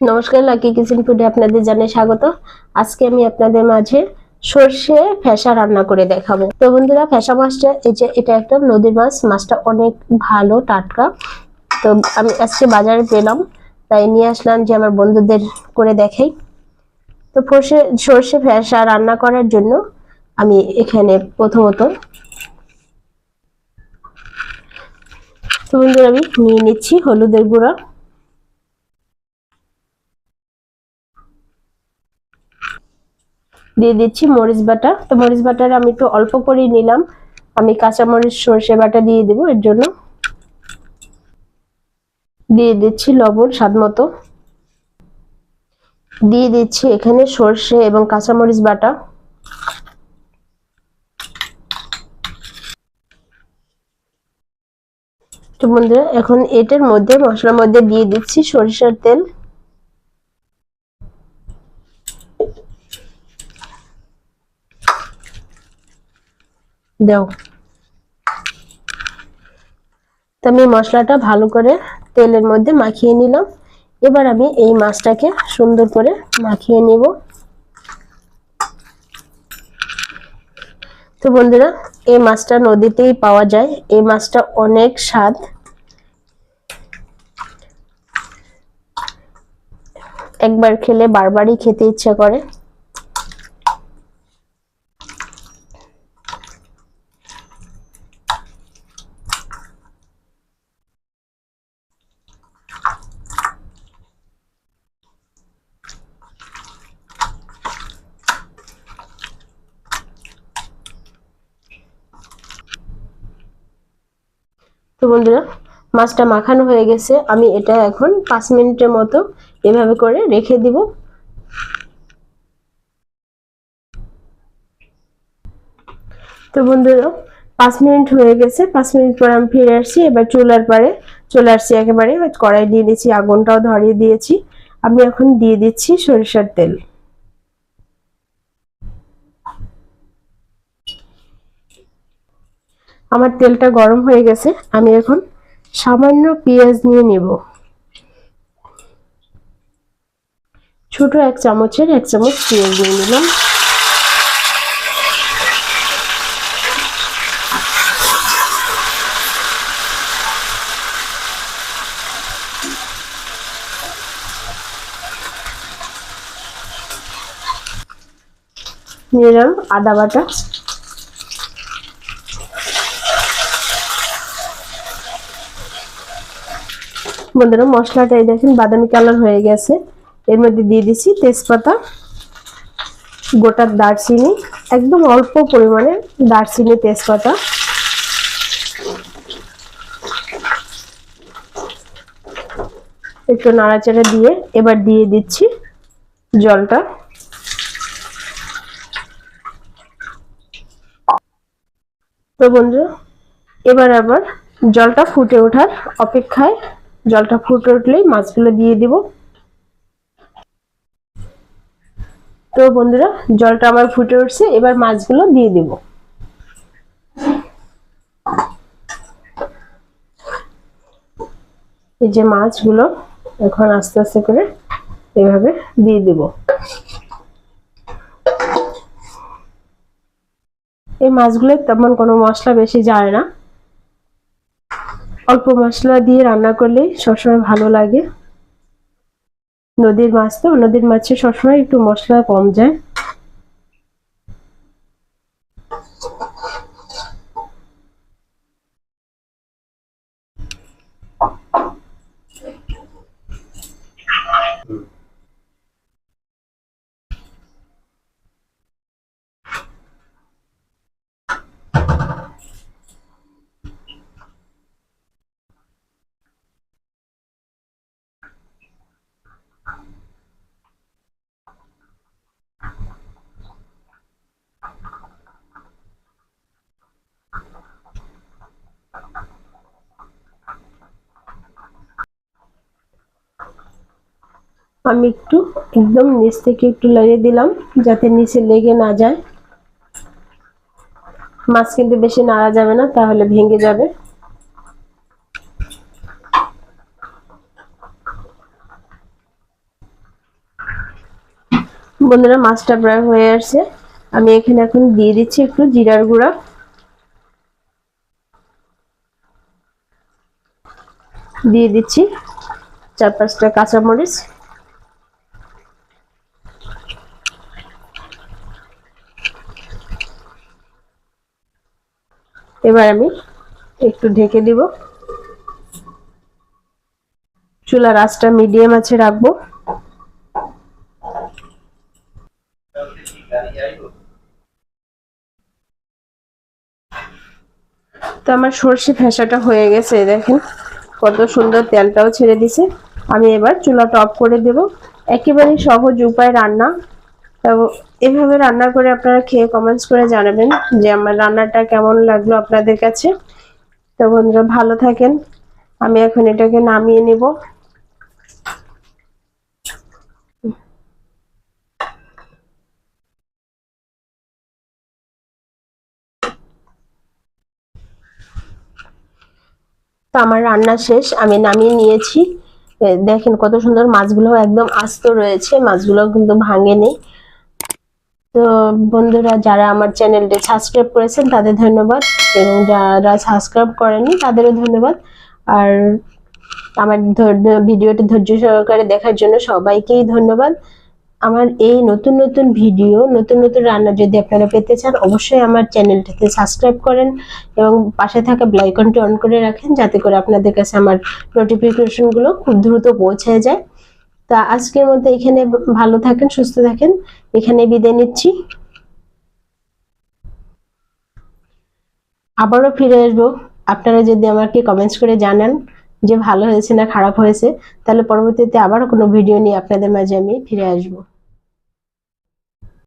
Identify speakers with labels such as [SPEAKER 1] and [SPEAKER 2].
[SPEAKER 1] নমস্কার, lucky kitchen ফুডে আপনাদের জানাই স্বাগত। আজকে আমি আপনাদের মাঝে সর্ষে ফ্যাসা রান্না করে দেখাবো। তো বন্ধুরা ফ্যাসা মাছটা, এই যে এটা একটা নদীর মাছ, মাছটা অনেক ভালো, টাটকা। তো আমি আজকে বাজারে পেলাম, তাই নিয়ে আসলাম যে আমার বন্ধুদের করে দেখাই। তো সর্ষে সর্ষে ফ্যাসা রান্না করার জন্য আমি এখানে প্রথমত তো বন্ধুরা আমি নিয়ে নিচ্ছি হলুদের গুঁড়া। দিয়ে দিচ্ছি মরিচ বাটা। তো মরিচ বাটার আমি একটু অল্প করেই নিলাম। আমি কাঁচা মরিচ সর্ষে বাটা দিয়ে দেবো, এর জন্য। দিয়ে দিচ্ছি লবণ স্বাদ মতো। দিয়ে দিচ্ছি এখানে সর্ষে এবং কাঁচা মরিচ বাটা বন্ধুরা, এখন এটার মধ্যে, মশলার মধ্যে দিয়ে দিচ্ছি সরিষার তেল। দাও। আমি মশলাটা ভালো করে তেলের মধ্যে মাখিয়ে নিলাম। এবার আমি এই মাছটাকে সুন্দর করে মাখিয়ে নিব। তো বন্ধুরা, এই মাছটা নদীতেই পাওয়া যায়। এই মাছটা অনেক স্বাদ। একবার খেলে বারবারই খেতে ইচ্ছা করে। তো বন্ধুরা, মাছটা মাখানো হয়ে গেছে। আমি এটা এখন পাঁচ মিনিটের মতো এভাবে করে রেখে দিব। তো বন্ধুরা, পাঁচ মিনিট হয়ে গেছে। পাঁচ মিনিট পরে আমি ফিরে আসছি। এবার চুলার পারে চলে আসছি একেবারে। কড়াই দিয়ে দিয়েছি, আগুনটাও ধরিয়ে দিয়েছি। আমি এখন দিয়ে দিচ্ছি সরিষার তেল। আমার তেলটা গরম হয়ে গেছে, আমি এখন সামান্য পেঁয়াজ নিয়ে নেব। ছোট এক চামচের এক চামচ পেঁয়াজ নিয়ে নিলাম। নিলাম আদা বাটা। বন্ধুরা, মশলাটা এই দেখেন, বাদামি কালার হয়ে গেছে। এর মধ্যে দিয়ে দিচ্ছি তেজপাতা, গোটা দারচিনি, একদম অল্প পরিমাণে দারচিনি তেজপাতা। একটু নাড়াচাড়া দিয়ে এবার দিয়ে দিচ্ছি জলটা। তো বন্ধুরা, এবার আবার জলটা ফুটে ওঠার অপেক্ষায় জলটা ফুটে উঠলেই মাছগুলো দিয়ে দিব। তো বন্ধুরা, জলটা আমার ফুটে উঠছে, এবার মাছগুলো দিয়ে দিব। এই যে মাছগুলো এখন আস্তে আস্তে করে এভাবে দিয়ে দিব। এই মাছগুলো তেমন কোনো মশলা বেশি যায় না। অল্প মশলা দিয়ে রান্না করলে সবসময় ভালো লাগে। নদীর মাছ তো, নদীর মাছে সবসময় একটু মশলা কম যায়। আমি একটু, একদম নিচ থেকে একটু লাগিয়ে দিলাম, যাতে নিচে লেগে না যায়। মাছ কিন্তু বেশি নাড়া যাবে না, তাহলে ভেঙে যাবে। বন্ধুরা, মাছটা প্রায় হয়ে আসছে। আমি এখানে এখন দিয়ে দিচ্ছি একটু জিরার গুঁড়া। দিয়ে দিচ্ছি চার পাঁচটা কাঁচামরিচ। এবার আমি একটু ঢেকে দিব। চুলার আঁচটা মিডিয়াম আছে রাখব। তো আমার সর্ষে ফেসাটা হয়ে গেছে, দেখেন কত সুন্দর তেলটাও ছেড়ে দিছে। আমি এবার চুলাটা অফ করে দেব। একেবারে সহজ উপায় রান্না। তো এভাবে রান্না করে আপনারা খেয়ে কমেন্টস করে জানাবেন যে আমার রান্নাটা কেমন লাগল আপনাদের কাছে। তো বন্ধুরা, ভালো থাকেন। আমি এখন এটাকে নামিয়ে নেব। তো আমার রান্না শেষ, আমি নামিয়ে নিয়েছি। দেখেন কত সুন্দর মাছগুলো একদম আস্ত রয়েছে, মাছগুলো কিন্তু ভাঙেনি তো বন্ধুরা, যারা আমার চ্যানেলটি সাবস্ক্রাইব করেছেন, তাদের ধন্যবাদ। এবং যারা সাবস্ক্রাইব করেনি তাদেরও ধন্যবাদ। আর আমার ভিডিওটি ধৈর্য সহকারে দেখার জন্য সবাইকেই ধন্যবাদ। আমার এই নতুন নতুন ভিডিও, নতুন নতুন রান্না যদি আপনারা পেতে চান, অবশ্যই আমার চ্যানেলটাতে সাবস্ক্রাইব করেন এবং পাশে থাকা ব্লাইকনটি অন করে রাখেন, যাতে করে আপনাদের কাছে আমার নোটিফিকেশনগুলো খুব দ্রুত পৌঁছে যায়। তা আজকের মধ্যে এখানে ভালো থাকেন, সুস্থ থাকেন। এখানে বিদায় নিচ্ছি। আবারও ফিরে আসব। আপনারা যদি আমাকে কমেন্টস করে জানান যে ভালো হয়েছে না খারাপ হয়েছে, তাহলে পরবর্তীতে আবারও কোনো ভিডিও নিয়ে আপনাদের মাঝে আমি ফিরে আসব।